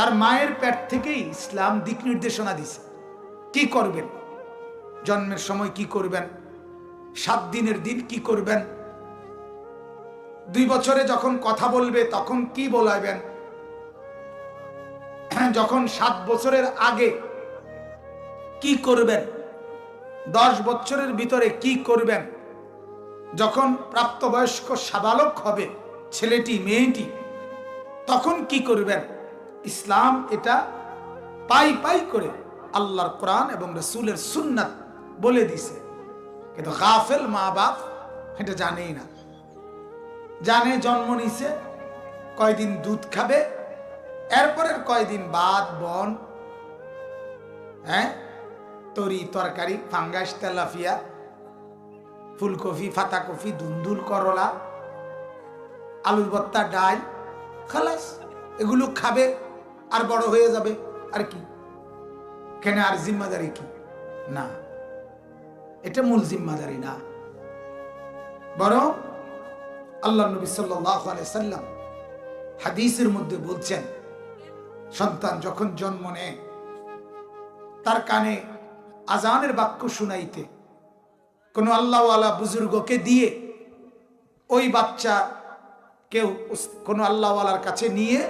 তার মায়ের পেট থেকেই ইসলাম দিক নির্দেশনা দিছে। কি করবেন? জন্মের সময় কি করবেন? সাত দিনের দিন কি করবেন? দুই বছরে যখন কথা বলবে, তখন কি বলাইবেন যখন সাত বছরের আগে কি করবেন? দশ বছরের ভিতরে কি করবেন? যখন প্রাপ্তবয়স্ক সাবালক হবে, ছেলেটি, মেয়েটি, তখন কি করবেন? ইসলাম এটা পাই পাই করে আল্লাহর কোরআন এবং রসুলের সুন্নাত বলে দিছে। কিন্তু গাফেল মা বাপ এটা জানেই না। জানে, জন্ম নিছে, কয়দিন দুধ খাবে, এরপরের কয়দিন বাদ, বন হ্যাঁ? তরি তরকারি, ফাঙ্গাস তেলাফিয়া ফুলকপি, ফাতাকপি, দুন্দুল, করলা, আলুর ভর্তা, ডাল, খালাস, এগুলো খাবে। আর বড় হয়ে যাবে, আর কি? কেন আর জিম্মাদারি কি? না, এটা মূল জিম্মাদারি না। বরং আল্লাহ নবী সাল্লাম হাদিসের মধ্যে বলছেন, সন্তান যখন জন্ম নেয়, তার কানে আজানের বাক্য শুনাইতে কোন আল্লাহওয়ালা বুজুর্গকে দিয়ে ওই বাচ্চা কেউ কোনো আল্লাহওয়ালার কাছে নিয়ে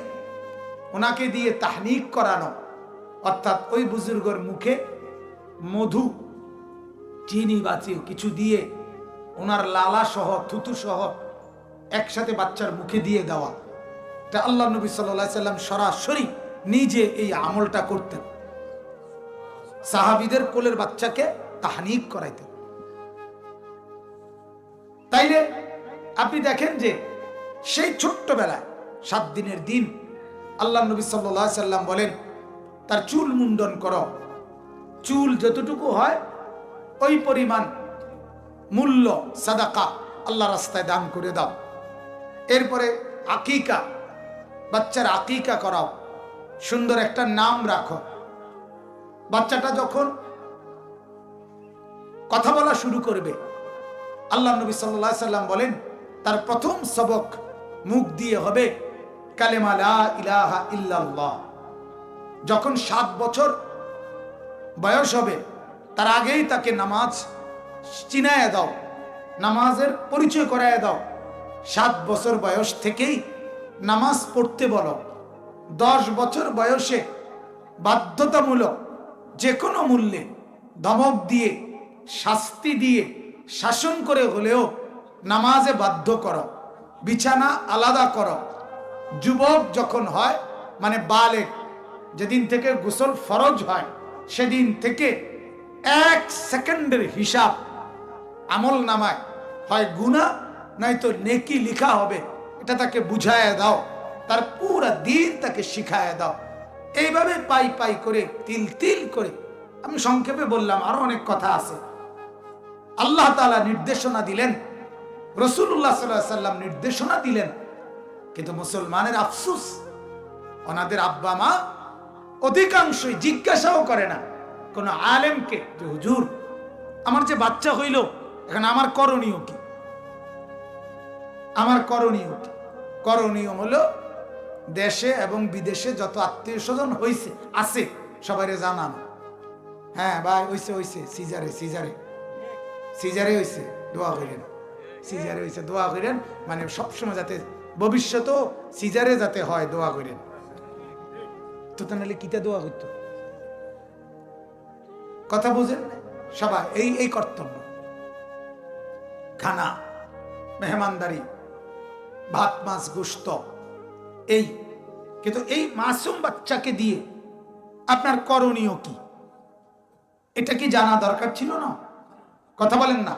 ওনাকে দিয়ে তাহনিক করানো। অর্থাৎ ওই বুজুর্গর মুখে মধু, চিনি বাঁচিয়ে কিছু দিয়ে ওনার লালা সহ, থুতু সহ একসাথে বাচ্চার মুখে দিয়ে দেওয়া। এটা আল্লাহ নবী সাল্লাহ সাল্লাম সরাসরি নিজে এই আমলটা করতেন। সাহাবিদের কোলের বাচ্চাকে তাহানিক করাইতেন। তাইলে আপনি দেখেন যে সেই ছোট্টবেলায় সাত দিনের দিন আল্লাহ নবী সাল্লাহ সাল্লাম বলেন, তার চুল মুন্ডন করো। চুল যতটুকু হয়, ওই পরিমাণ মূল্য সাদাকা আল্লাহ রাস্তায় দান করে দাও। এরপরে আকিকা, বাচ্চার আকিকা করাও। সুন্দর একটা নাম রাখো। বাচ্চাটা যখন কথা বলা শুরু করবে, আল্লাহ নবী সাল্লাম বলেন, তার প্রথম সবক মুখ দিয়ে হবে কালেমা ইলাহা ইল্লাল্লাহ। যখন সাত বছর বয়স হবে, তার আগেই তাকে নামাজ চিনায় দাও, নামাজের পরিচয় করায় দাও। সাত বছর বয়স থেকেই নামাজ পড়তে বলো। দশ বছর বয়সে বাধ্যতামূলক যে কোনো মূল্যে ধমক দিয়ে, শাস্তি দিয়ে, শাসন করে হলেও নামাজে বাধ্য করো। বিছানা আলাদা করো। যুবক যখন হয় মানে বালেক, যেদিন থেকে গোসল ফরজ হয়, সেদিন থেকে এক সেকেন্ডের হিসাব আমল নামায়। হয় গুণা নয়তো নেকি লিখা হবে, এটা তাকে বুঝায় দাও, তার পুরা দিন তাকে শিখায় দাও। এইভাবে পাই পাই করে, তিল তিল করে, আমি সংক্ষেপে বললাম, আরও অনেক কথা আছে। আল্লাহ তালা নির্দেশনা দিলেন রসুল্লাহ সাল্লাম নির্দেশনা দিলেন কিন্তু মুসলমানের আফসুস, ওনাদের আব্বা মা অধিকাংশই জিজ্ঞাসাও করে না কোন আলেমকে যে, হুজুর, আমার যে বাচ্চা হইল, এখন আমার করণীয় কি? আমার করণীয় কি? করণীয় হলো দেশে এবং বিদেশে যত আত্মীয় স্বজন হয়েছে আছে সবাই জানানো। হ্যাঁ ভাই, হইছে হইছে, সিজারে সিজারে। সিজারে হইছে, দোয়া করেন। সিজারে হইছে, দোয়া করেন। মানে সবসময় যাতে ভবিষ্যতেও সিজারে যাতে হয় দোয়া করেন। তো তাহলে কিতা দোয়া করতো? কথা বুঝেন সবাই এই এই কর্তব্য। খানা মেহমানদারি ভাত মাছ গোস্ত এই। কিন্তু এই মাসুম বাচ্চাকে দিয়ে আপনার করণীয় কি? এটা কি জানা দরকার ছিল না? কথা বলেন না।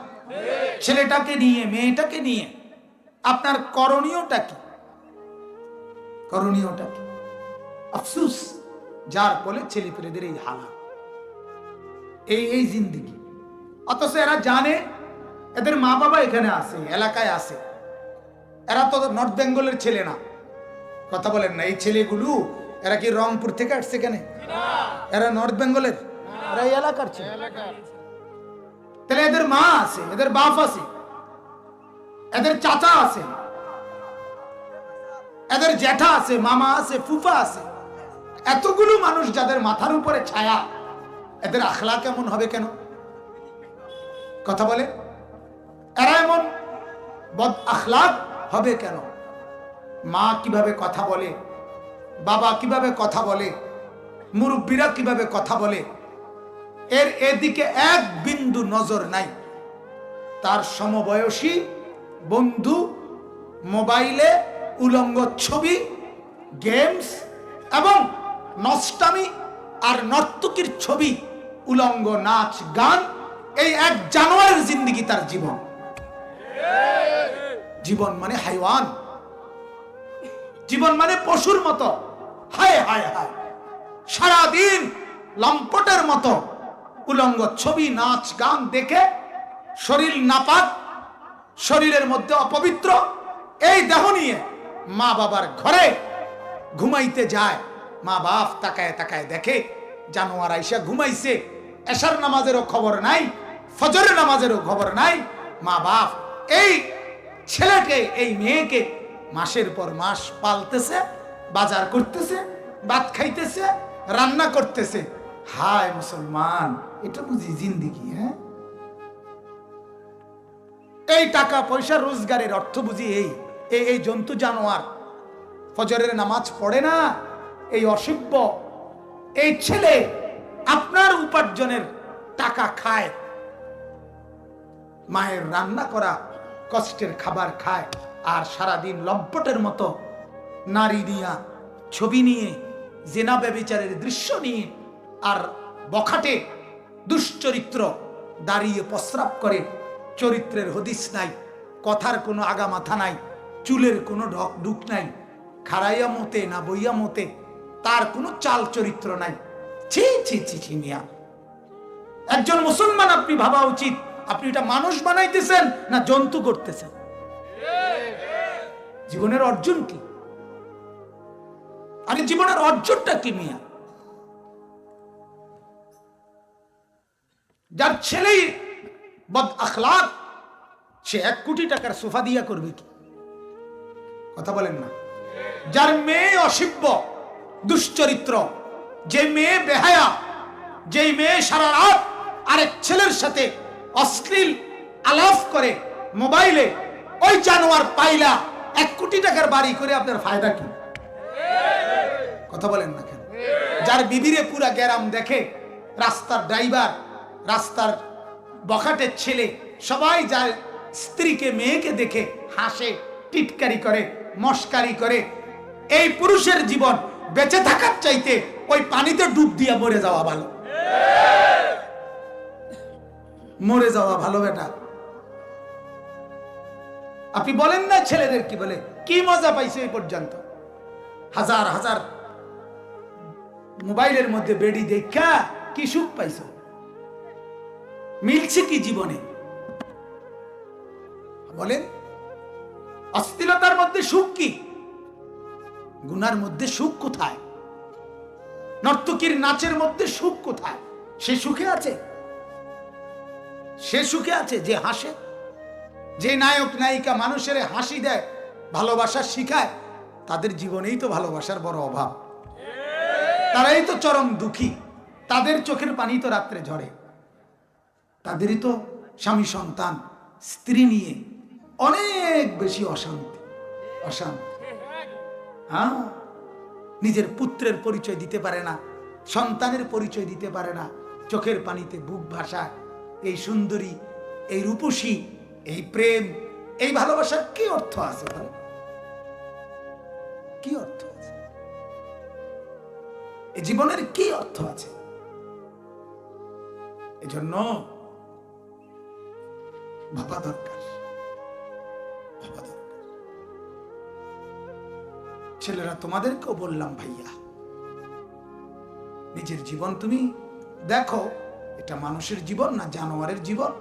ছেলেটাকে নিয়ে মেয়েটাকে নিয়ে আপনার করণীয়টা কি? করণীয়টা কি? আফসুস, যার ফলে ছেলে পেলেদের এই হালা এই এই জিন্দিগি। অথচ এরা জানে, এদের মা বাবা এখানে আছে, এলাকায় আছে। এরা তো নর্থ বেঙ্গলের ছেলে না। কথা বলেন না, এই ছেলেগুলো, এরা কি রংপুর থেকে আসছে কেন এরা নর্থ বেঙ্গলের? এরা এই এলাকার ছেলে। তাহলে এদের মা আছে, এদের বাপ আছে। এদের চাচা আছে। এদের জ্যাঠা আছে, মামা আছে, ফুফা আছে। এতগুলো মানুষ যাদের মাথার উপরে ছায়া, এদের আখলা কেমন হবে কেন? কথা বলে। এরা এমন বদ আখলাক হবে কেন? মা কীভাবে কথা বলে? বাবা কীভাবে কথা বলে? মুরব্বীরা কীভাবে কথা বলে? এর এদিকে এক বিন্দু নজর নাই। তার সমবয়সী বন্ধু, মোবাইলে উলঙ্গ ছবি, গেমস এবং নষ্টামি আর নর্তকীর ছবি, উলঙ্গ নাচ, গান এই এক জানোয়ারের জিন্দিগি তার জীবন। জীবন মানে হাইওয়ান। জীবন মানে পশুর মতো। হায় হায় হায়। সারাদিন লম্পটের মতো। উলঙ্গ ছবি, নাচ, গান দেখে শরীর নাপাক শরীরের মধ্যে অপবিত্র। এই দেহ নিয়ে মা বাবার ঘরে ঘুমাইতে যায়। মা বাপ তাকায় তাকায় দেখে, জানোয়ার আইসা ঘুমাইছে। এশার নামাজেরও খবর নাই, ফজরের নামাজেরও খবর নাই। মা বাপ এই ছেলেকে, এই মেয়েকে মাসের পর মাস পালতেছে, বাজার করতেছে, ভাত খাইতেছে, রান্না করতেছে। হায় মুসলমান, এটা বুঝি জিন্দিগি হ্যাঁ? এই টাকা পয়সা রোজগারের অর্থ বুঝি এই। এই জন্তু জানোয়ার, ফজরের নামাজ পড়ে না? এই অসভ্য। এই ছেলে আপনার উপার্জনের টাকা খায়। মায়ের রান্না করা, কষ্টের খাবার খায়, আর সারাদিন লম্পটের মতো নারী দিয়া ছবি নিয়ে, জেনা ব্যবিচারের দৃশ্য নিয়ে, আর বখাটে দুশ্চরিত্র দাঁড়িয়ে প্রস্রাব করে চরিত্রের হদিস নাই, কথার কোনো আগা মাথা নাই, চুলের কোনো ঢক ঢুক নাই খারাইয়া মতে না বইয়া মতে, তার কোনো চাল চরিত্র নাই। ছি ছি ছি ছি, মিয়া। একজন মুসলমান আপনি ভাবা উচিত, আপনি এটা মানুষ বানাইতেছেন না জন্তু করতেছেন? জীবনের অর্জন কি? আরে জীবনের অর্জনটা কি, মিয়া? যার ছেলেই বদ আখলাক, সে এক কোটি টাকার সোফা দিয়া করবে কি? কথা বলেন না। যার মেয়ে অসিব্য, দুশ্চরিত্র, যে মেয়ে বেহায়া, যেই মেয়ে সারা রাত আরেক ছেলের সাথে অশ্লীল আলাপ করে মোবাইলে, ওই জানোয়ার পাইলা এক কোটি টাকার বাড়ি করে আপনার ফায়দা কি? কথা বলেন না কেন? যার বিবিরে পুরা গ্যারাম দেখে রাস্তার ড্রাইভার, রাস্তার বখাটের ছেলে সবাই যার স্ত্রীকে, মেয়েকে দেখে হাসে, টিটকারি করে, মস্কারি করে। এই পুরুষের জীবন বেঁচে থাকার চাইতে ওই পানিতে ডুব দিয়ে মরে যাওয়া ভালো। মরে যাওয়া ভালো বেটা। আপনি বলেন না ছেলেদের কি বলে? কি মজা পাইছে এই পর্যন্ত? হাজার হাজার মোবাইলের মধ্যে বেডি দেখা, কি সুখ পাইছো? মিলছে কি জীবনে? বলেন অস্থিরতার মধ্যে সুখ কি? গুনার মধ্যে সুখ কোথায়? নর্তকীর নাচের মধ্যে সুখ কোথায়? সে সুখে আছে? সে সুখে আছে যে হাসে? যে নায়ক, নায়িকা মানুষের হাসি দেয়, ভালোবাসা শিখায়, তাদের জীবনেই তো ভালোবাসার বড় অভাব। তারাই তো চরম দুঃখী। তাদের চোখের পানি তো রাত্রে ঝরে। তাদেরই তো স্বামী সন্তান, স্ত্রী নিয়ে অনেক বেশি অশান্তি অশান্তি। হ্যাঁ? নিজের পুত্রের পরিচয় দিতে পারে না, সন্তানের পরিচয় দিতে পারে না, চোখের পানিতে বুক ভাষা এই সুন্দরী, এই রূপসী, এই প্রেম, এই ভালোবাসার কি অর্থ আছে ভাই কি অর্থ আছে? জীবনের কি অর্থ আছে? এজন্য ভাবা দরকার। ভাবা দরকার। ছেলেরা তোমাদেরকেও বললাম, ভাইয়া, নিজের জীবন তুমি দেখো। এটা মানুষের জীবন না জানোয়ারের জীবন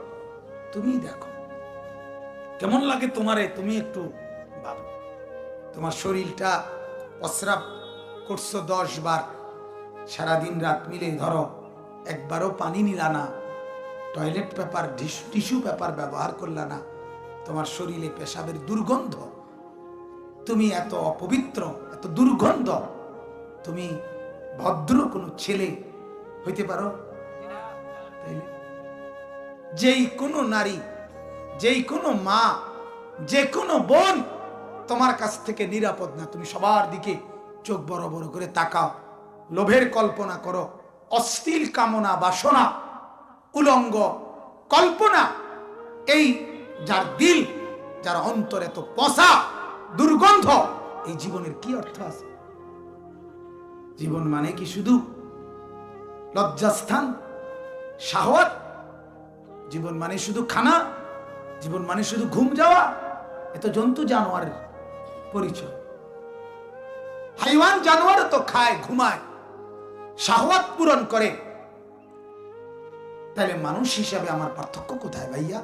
তুমি দেখো। কেমন লাগে তোমারে, তুমি একটু ভাবো। তোমার শরীরটা অস্রাব করছ দশ বার, সারাদিন রাত মিলে ধরো, একবারও পানি নিলা না। টয়লেট পেপার টিস্যু পেপার ব্যবহার করলা না তোমার শরীরে পেশাবের দুর্গন্ধ। তুমি এত অপবিত্র, এত দুর্গন্ধ, তুমি ভদ্র কোনো ছেলে হইতে পারো? যেই কোনো নারী, যেই কোনো মা, যে কোনো বোন তোমার কাছ থেকে নিরাপদ না, তুমি সবার দিকে চোখ বড় বড় করে তাকাও। লোভের কল্পনা করো, অশ্লীল কামনা বাসনা উলঙ্গ। কল্পনা। এই যার দিল, যার অন্তর এত পচা দুর্গন্ধ, এই জীবনের কি অর্থ আছে? জীবন মানে কি শুধু লজ্জাস্থান শাহওয়াত জীবন মানে শুধু খানা? জীবন মানে শুধু ঘুম যাওয়া? এত জন্তু জানোয়ারের পরিচয়। হাইওয়ান জানোয়ার তো খায়, ঘুমায়। শাহওয়াত পূরণ করে। তাহলে মানুষ হিসাবে আমার পার্থক্য কোথায় ভাইয়া?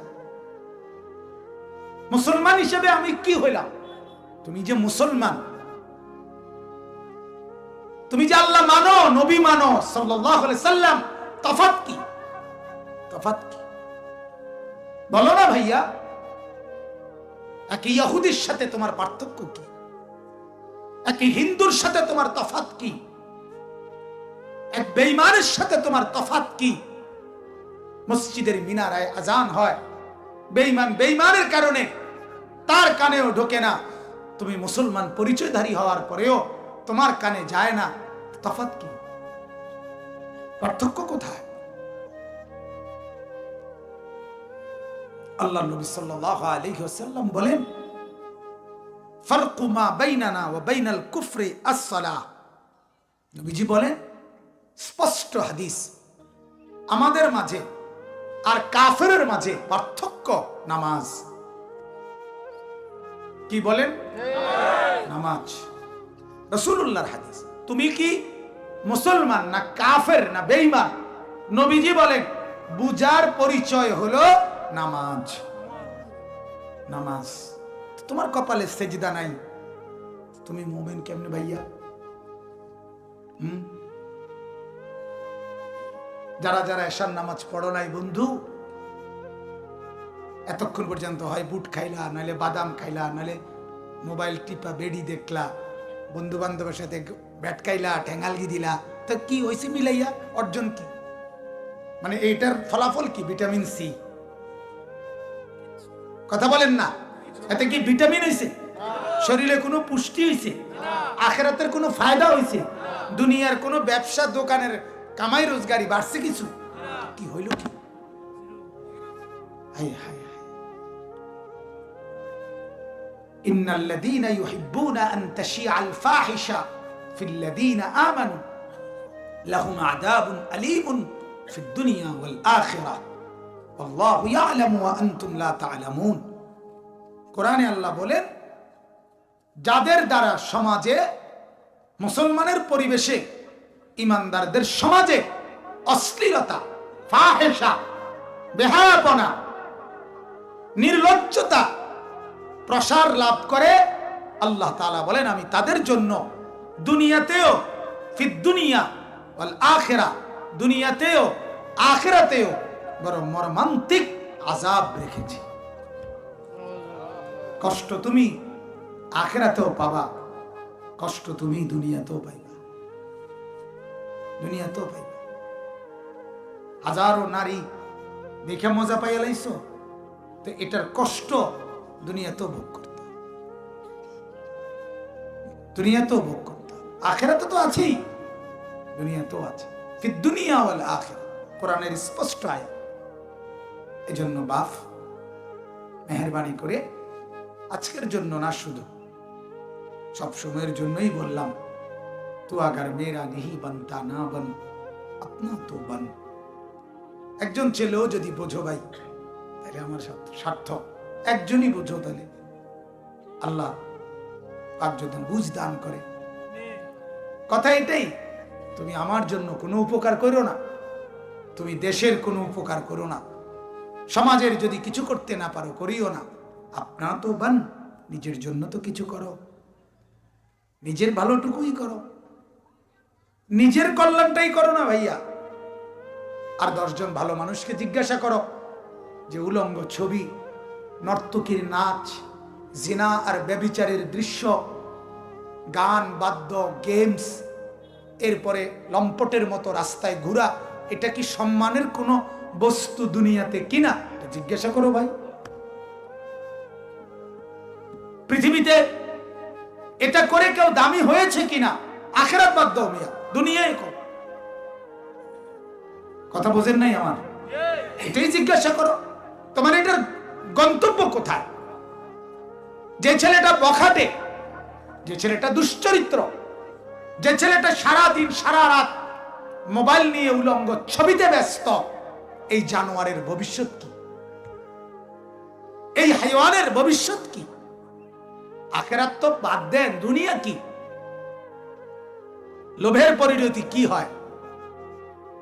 মুসলমান হিসেবে আমি কি হইলাম? তুমি যে মুসলমান, তুমি যে আল্লাহ মানো, নবী মানো সাল্লাম তফাত কি? তফাত কি? বলো না ভাইয়া, এক ইহুদির সাথে তোমার পার্থক্য কি? এক হিন্দুর সাথে তোমার তফাত কি? এক বেইমানের সাথে তোমার তফাত কি? মসজিদের মিনারায় আজান হয়। বেইমান বেইমানের কারণে তার কানেও ঢোকে না। তুমি মুসলমান পরিচয়ধারী হওয়ার পরেও তোমার কানে যায় না। তফাত কি? পার্থক্য কোথায়? আল্লাহ নবী বলেন, ফারকু মা বাইনানা বাইনাল কুফরি নবীজি বলেন, স্পষ্ট হাদিস আমাদের মাঝে আর কাফেরের মাঝে পার্থক্য নামাজ। কি বলেন? নামাজ। রসুল্লাহর হাদিস। তুমি কি মুসলমান না কাফের না বেঈমান? নবীজি বলেন বুজার পরিচয় হলো নামাজ। নামাজ। তোমার কপালে সেজদা নাই। তুমি মোমেন কেমনে ভাইয়া? হুম? যারা যারা এসার নামাজ পড়ো নাই বন্ধু, এতক্ষণ পর্যন্ত হয় বুট খাইলা নাহলে বাদাম খাইলা নাহলে মোবাইল টিপা বেডি দেখলা বন্ধু বান্ধবের সাথে ব্যাট খাইলা, ঠেঙ্গালগি দিলা, তো কি হয়েছে মিলাইয়া? অর্জন কি? মানে এইটার ফলাফল কি? Vitamin C. কথা বলেন না? এতে কি ভিটামিন হয়েছে শরীরে কোনো পুষ্টি হয়েছে আখেরাতের কোনো ফায়দা হয়েছে দুনিয়ার কোনো ব্যবসা দোকানের কামাই রোজগারি বাড়ছে কিছু কি হইল কি হায় হায় হায় إن الذين يحبون أن تشيع الفاحشة في الذين آمنوا لهم عذاب أليم في الدنيا والآخرة والله يعلم وأنتم لا تعلمون কোরআনে আল্লাহ বলেন যাদের দ্বারা সমাজে মুসলমানের পরিবেশে ইমানদারদের সমাজে অশ্লীলতা ফাহেসা বেহায়াপনা, নির্লজ্জতা প্রসার লাভ করে। আল্লাহ তাআলা বলেন, আমি তাদের জন্য দুনিয়াতেও ফিদ দুনিয়া আখিরা, দুনিয়াতেও, আখেরাতেও বড় মর্মান্তিক আজাব রেখেছি। কষ্ট তুমি আখেরাতেও পাবা, কষ্ট তুমি দুনিয়াতেও পাইবা। দুনিয়াতেও পাইবা হাজারো নারী দেখে মজা পাইয়া লাইছো, তো এটার কষ্ট দুনিয়াতেও ভোগ করতে দুনিয়াতেও ভোগ করতে আখেরাতে তো আছেই দুনিয়াতেও আছে। ফির দুনিয়া ওয়াল আখের, কোরআনের স্পষ্ট আয় এজন্য বাপ, মেহরবানি করে আজকের জন্য না শুধু, সব সময়ের জন্যই বললাম তো আগার মেয়েরা নিহি বানতা না বন আপনা তো বন একজন ছেলেও যদি বোঝো ভাই, তাহলে আমার স্বার্থ- একজনই বোঝো তাহলে। আল্লাহ পাক যদি বুঝ দান করে। কথা এটাই, তুমি আমার জন্য কোনো উপকার করো না। তুমি দেশের কোনো উপকার করো না। সমাজের যদি কিছু করতে না পারো, করিও না। আপনারা তো বান, নিজের জন্য তো কিছু করো। নিজের ভালোটুকুই করো। নিজের কল্যাণটাই করো না ভাইয়া। আর দশজন ভালো মানুষকে জিজ্ঞাসা করো যে উলঙ্গ ছবি, নর্তকীর নাচ, জিনা আর ব্যবিচারের দৃশ্য, গান, বাদ্য, গেমস, এরপরে লম্পটের মতো রাস্তায় ঘোরা, এটা কি সম্মানের কোনো বস্তু দুনিয়াতে কিনা? জিজ্ঞাসা করো ভাই। পৃথিবীতে এটা করে কেউ দামি হয়েছে কিনা? আখেরাত বাদ দাও মিয়া, দুনিয়ায় কর। কথা বোঝেন নাই আমার? এটাই জিজ্ঞাসা করো তোমার এটার গন্তব্য কোথায়? যে ছেলেটা বখাটে, যে ছেলেটা দুশ্চরিত্র, যে ছেলেটা সারা দিন সারা রাত মোবাইল নিয়ে উলঙ্গ, ছবিতে ব্যস্ত, এই জানোয়ারের ভবিষ্যৎ কি? এই হাইওয়ানের ভবিষ্যৎ কি? আখেরাত তো বাদ দেন, দুনিয়া কি? লোভের পরিণতি কি হয়?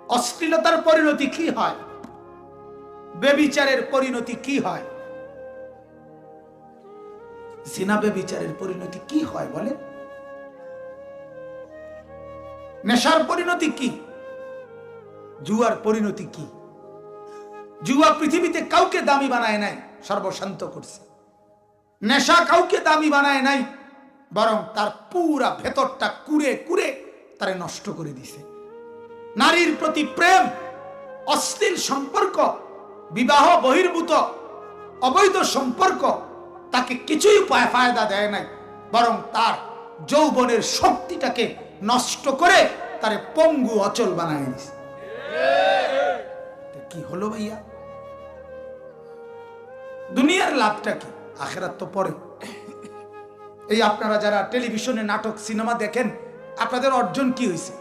অশ্লীলতার পরিণতি কি হয়? বেবিচারের পরিণতি কি হয়? জিনা বেবিচারের পরিণতি কি হয় বলে? নেশার পরিণতি কি? জুয়ার পরিণতি কি? জুয়া পৃথিবীতে কাউকে দামি বানায় নাই, সর্বশান্ত করছে। নেশা কাউকে দামি বানায় নাই, বরং তার পুরা ভেতরটা কুড়ে কুড়ে তারে নষ্ট করে দিছে। নারীর প্রতি প্রেম, অশ্লীল সম্পর্ক, বিবাহ বহির্ভূত, অবৈধ সম্পর্ক, তাকে কিছুই ফায়দা দেয় নাই, বরং তার যৌবনের শক্তিটাকে নষ্ট করে তারে পঙ্গু অচল বানায় দিছে। কি হলো ভাইয়া? দুনিয়ার লাভটা কি? আখেরাত তো পরে। এই আপনারা যারা টেলিভিশনে নাটক, সিনেমা দেখেন আপনাদের অর্জন কি হয়েছে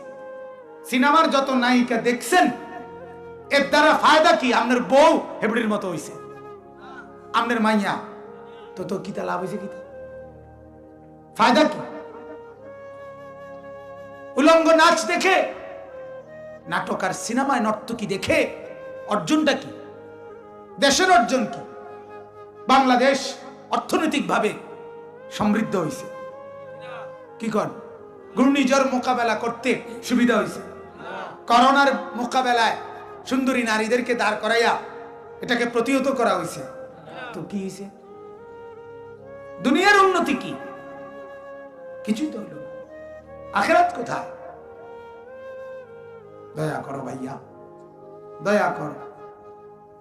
সিনেমার যত নায়িকা দেখছেন, এর দ্বারা ফায়দা কি? আপনার বউ হেবড়ির মতো হইছে। আপনার মাইয়া, তো তো কিতা লাভ হয়েছে কিতা ফায়দা কি? উলঙ্গ নাচ দেখে, নাটক আর সিনেমায় নর্তকী দেখে, অর্জনটা কি? দেশের অর্জন কি? বাংলাদেশ অর্থনৈতিকভাবে সমৃদ্ধ হয়েছে কি কর? ঘূর্ণিঝড় মোকাবেলা করতে সুবিধা হয়েছে করোনার মোকাবেলায় সুন্দরী নারীদেরকে দাঁড় করাইয়া এটাকে প্রতিহত করা হয়েছে তো কি হয়েছে দুনিয়ার উন্নতি কি? কিছুই তো হইল আখেরাত কোথায়? দয়া করো ভাইয়া, দয়া করো।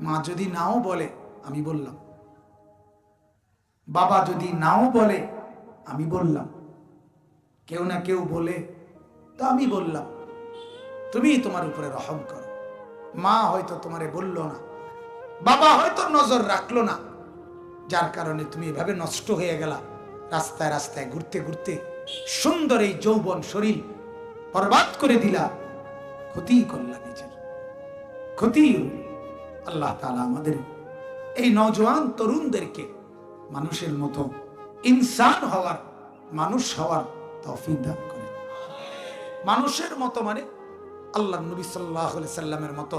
মা যদি নাও বলে, আমি বললাম। বাবা যদি নাও বলে, আমি বললাম। কেউ না কেউ বলে, তো আমি বললাম, তুমি তোমার উপরে রহম করো। মা হয়তো তোমারে বলল না, বাবা হয়তো নজর রাখল না। যার কারণে তুমি এভাবে নষ্ট হয়ে গেলা, রাস্তায় রাস্তায় ঘুরতে ঘুরতে সুন্দর এই যৌবন শরীর বরবাদ করে দিলা। ক্ষতি করলা নিজের। ক্ষতি আল্লাহ তালা আমাদের এই নওজোয়ান তরুণদেরকে মানুষের মতো ইনসান হওয়ার, মানুষ হওয়ার তৌফিক দান করেন। মানুষের মতো মানে আল্লাহ নবী সাল্লাহ সাল্লামের মতো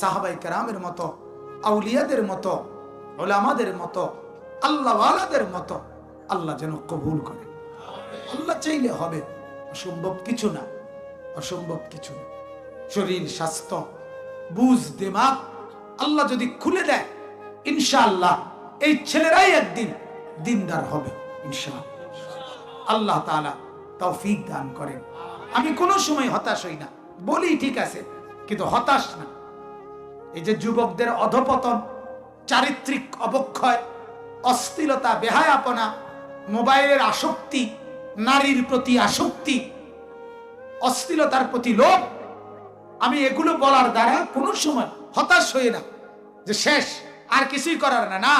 সাহাবাই কেরামের মতো, আউলিয়াদের মতো, ওলামাদের মতো, আল্লাহওয়ালাদের মতো আল্লাহ যেন কবুল করে। আল্লাহ চাইলে হবে, অসম্ভব কিছু না, অসম্ভব কিছু না। শরীর, স্বাস্থ্য, বুঝ, দিমাগ আল্লাহ যদি খুলে দেয়, ইনশাআল্লাহ এই ছেলেরাই একদিন দিনদার হবে, ইনশাআল্লাহ। আল্লাহ তাআলা তৌফিক দান করেন। আমি কোনো সময় হতাশ হই না। বলি ঠিক আছে, কিন্তু হতাশ না। এই যে যুবকদের অধপতন, চারিত্রিক অবক্ষয় অস্থিরতা বেহায়াপনা, মোবাইলের আসক্তি, নারীর প্রতি আসক্তি অস্থিরতার প্রতি লোভ, আমি এগুলো বলার দ্বারা কোনো সময় হতাশ হই না যে শেষ, আর কিছুই করার না। না,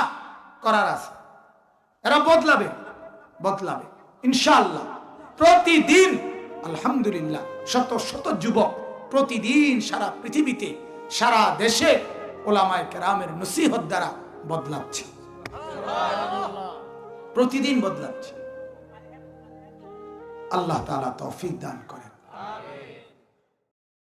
করার আছে। এরা বদলাবে বদলাবে। ইনশাআল্লাহ। প্রতিদিন, আলহামদুলিল্লাহ, শত শত যুবক প্রতিদিন সারা পৃথিবীতে, সারা দেশে ওলামায় কেরামের নসিহত দ্বারা বদলাচ্ছে। প্রতিদিন বদলাচ্ছে। আল্লাহ তাআলা তৌফিক দান করে